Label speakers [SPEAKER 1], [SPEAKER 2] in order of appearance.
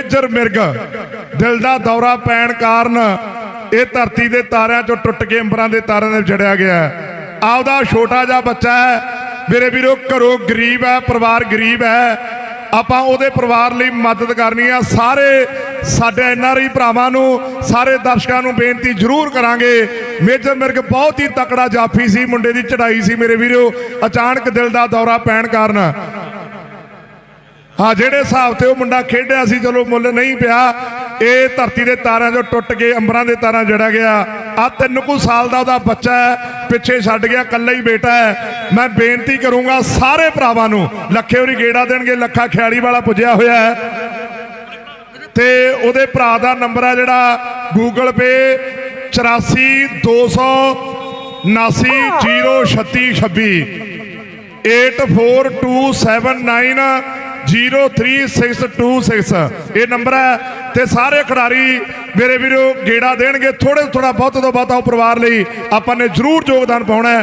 [SPEAKER 1] Major ਮਿਰਗ। ਦਿਲ ਦਾ ਦੌਰਾ ਪੈਣ ਕਾਰਨ ਇਹ ਧਰਤੀ ਦੇ ਤਾਰਿਆਂ ਚੋਂ ਟੁੱਟ ਕੇ ਅੰਬਰਾਂ ਦੇ ਤਾਰਿਆਂ ਦੇ ਜੜਿਆ ਗਿਆ ਆਪਦਾ ਛੋਟਾ ਜਿਹਾ ਬੱਚਾ ਹੈ। ਮੇਰੇ ਵੀਰੋ, ਘਰੋਂ ਗਰੀਬ ਹੈ, ਪਰਿਵਾਰ ਗਰੀਬ ਹੈ। ਆਪਾਂ ਉਹਦੇ ਪਰਿਵਾਰ ਲਈ ਮਦਦ ਕਰਨੀ ਆ। ਸਾਰੇ ਸਾਡੇ ਐਨਆਰਆਈ ਭਰਾਵਾਂ ਨੂੰ, ਸਾਰੇ ਦਰਸ਼ਕਾਂ ਨੂੰ ਬੇਨਤੀ ਜ਼ਰੂਰ ਕਰਾਂਗੇ। ਮੇਜਰ ਮਿਰਗ ਬਹੁਤ ਹੀ ਤਕੜਾ ਜਾਫੀ ਸੀ, ਮੁੰਡੇ ਦੀ ਚੜਾਈ ਸੀ ਮੇਰੇ ਵੀਰੋ। ਅਚਾਨਕ ਦਿਲ ਦਾ ਦੌਰਾ ਪੈਣ ਕਾਰਨ ਹਾਂ, ਜਿਹੜੇ ਹਿਸਾਬ ਤੇ ਉਹ ਮੁੰਡਾ ਖੇਡਿਆ ਸੀ, ਚਲੋ ਮੁੱਲ ਨਹੀਂ ਪਿਆ। ਇਹ ਧਰਤੀ ਦੇ ਤਾਰਾਂ 'ਚੋਂ ਟੁੱਟ ਕੇ ਅੰਬਰਾਂ ਦੇ ਤਾਰਾਂ ਜੜਾ ਗਿਆ। ਆ ਤਿੰਨ ਕੁ ਸਾਲ ਦਾ ਉਹਦਾ ਬੱਚਾ ਹੈ, ਪਿੱਛੇ ਛੱਡ ਗਿਆ, ਇਕੱਲਾ ਹੀ ਬੇਟਾ ਹੈ। ਮੈਂ ਬੇਨਤੀ ਕਰੂੰਗਾ ਸਾਰੇ ਭਰਾਵਾਂ ਨੂੰ, ਲੱਖੇ ਹੋਰੀ ਗੇੜਾ ਦੇਣਗੇ, ਲੱਖਾ ਖਿਆਲੀ ਵਾਲਾ ਪੁੱਜਿਆ ਹੋਇਆ ਹੈ। ਤੇ ਉਹਦੇ ਭਰਾ ਦਾ ਨੰਬਰ ਆ ਜਿਹੜਾ Google Pay 84 279 03626 8427903626 ਇਹ ਨੰਬਰ ਹੈ ਤੇ ਸਾਰੇ ਖਿਡਾਰੀ ਮੇਰੇ ਵੀਰੋ ਗੇੜਾ ਦੇਣਗੇ ਥੋੜੇ ਥੋੜਾ ਬਹੁਤ ਤੋਂ ਬਹੁਤਾ ਉਹ ਪਰਿਵਾਰ ਲਈ ਆਪਾਂ ਨੇ ਜ਼ਰੂਰ ਯੋਗਦਾਨ ਪਾਉਣਾ